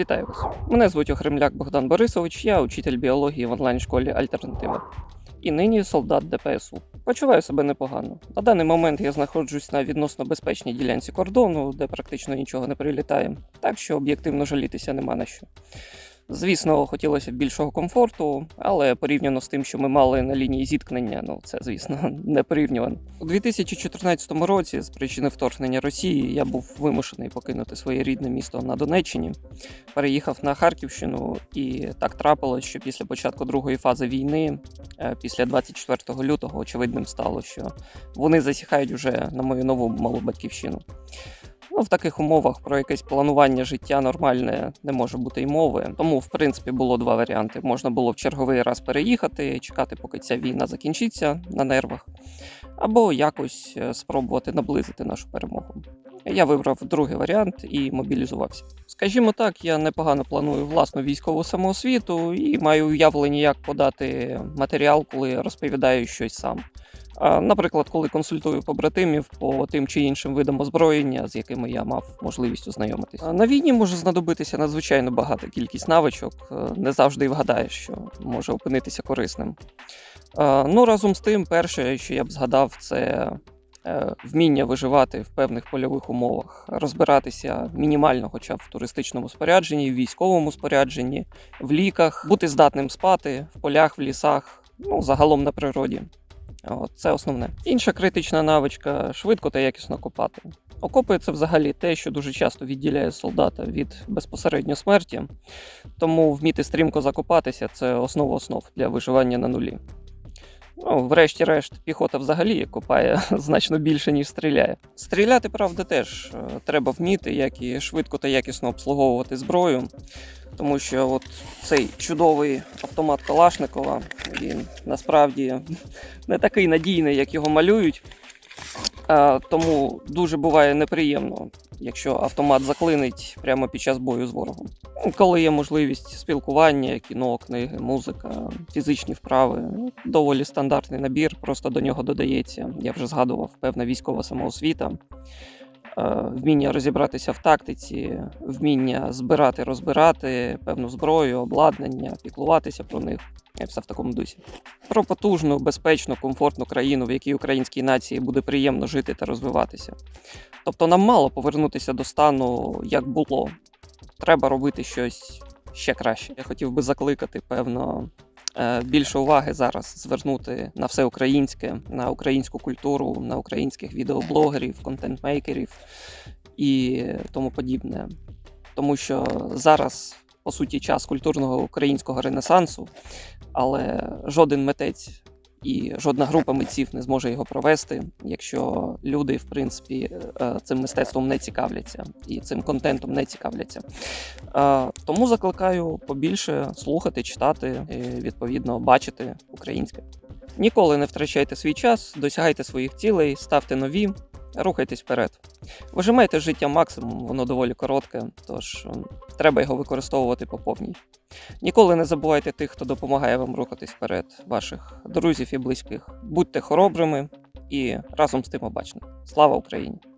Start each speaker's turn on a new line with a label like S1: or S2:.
S1: Вітаю вас! Мене звуть Охремляк Богдан Борисович, я учитель біології в онлайн-школі Альтернатива. І нині солдат ДПСУ. Почуваю себе непогано. На даний момент я знаходжусь на відносно безпечній ділянці кордону, де практично нічого не прилітає, так що об'єктивно жалітися нема на що. Звісно, хотілося б більшого комфорту, але порівняно з тим, що ми мали на лінії зіткнення, ну це, звісно, не порівнювано. У 2014 році, з причини вторгнення Росії, я був вимушений покинути своє рідне місто на Донеччині, переїхав на Харківщину, і так трапилось, що після початку другої фази війни, е, після 24 лютого, очевидним стало, що вони засіхають уже на мою нову малу батьківщину. Ну, в таких умовах про якесь планування життя нормальне не може бути й мови. Тому, в принципі, було два варіанти: можна було в черговий раз переїхати, чекати, поки ця війна закінчиться на нервах, або якось е, спробувати наблизити нашу перемогу. Я вибрав другий варіант і мобілізувався. Скажімо так, я непогано планую власну військову самоосвіту і маю уявлення, як подати матеріал, коли розповідаю щось сам. Наприклад, коли консультую побратимів по тим чи іншим видам озброєння, з якими я мав можливість ознайомитись. А На війні може знадобитися надзвичайно багата кількість навичок, е, не завжди й вгадаєш, що може опинитися корисним. Ну разом з тим, перше, що я б згадав, це вміння виживати в певних польових умовах, розбиратися мінімально, хоча б в туристичному спорядженні, в військовому спорядженні, в ліках, бути здатним спати в полях, в лісах, ну загалом на природі. От, це основне. Інша критична навичка швидко та якісно копати. Окопи це взагалі те, що дуже часто відділяє солдата від безпосередньо смерті, тому вміти стрімко закопатися це основа основ для виживання на нулі. Ну, врешті-решт, піхота взагалі копає значно більше, ніж стріляє. Стріляти, правда, теж е, треба вміти, як і швидко та якісно обслуговувати зброю, тому що от цей чудовий автомат Калашникова, він насправді не такий надійний, як його малюють. А, тому дуже буває неприємно, якщо автомат заклинить прямо під час бою з ворогом. Ну, Коли є можливість спілкування, кіно, книги, музика, фізичні вправи, ну, доволі стандартний набір, просто до нього додається, я вже згадував, певна військова самоосвіта, е, вміння розібратися в тактиці, вміння збирати, розбирати певну зброю, обладнання, піклуватися про них. І все в такому дусі. Про потужну, безпечну, комфортну країну, в якій українській нації буде приємно жити та розвиватися. Тобто нам мало повернутися до стану, як було. Треба робити щось ще краще. Я хотів би закликати, певно, е, більше уваги зараз звернути на все українське, на українську культуру, на українських відеоблогерів, контент-мейкерів і тому подібне. Тому що зараз, по суті, час культурного українського ренесансу, але жоден митець і жодна група митців не зможе його провести, якщо люди, в принципі, е, цим мистецтвом не цікавляться і цим контентом не цікавляться. Е, Тому закликаю побільше слухати, читати, відповідно, бачити українське. Ніколи не втрачайте свій час, досягайте своїх цілей, ставте нові, рухайтесь вперед. Вижимайте життя максимум, воно доволі коротке, тож треба його використовувати по повній. Ніколи не забувайте тих, хто допомагає вам рухатись вперед, ваших друзів і близьких. Будьте хоробрими і разом з тим обачним. Слава Україні!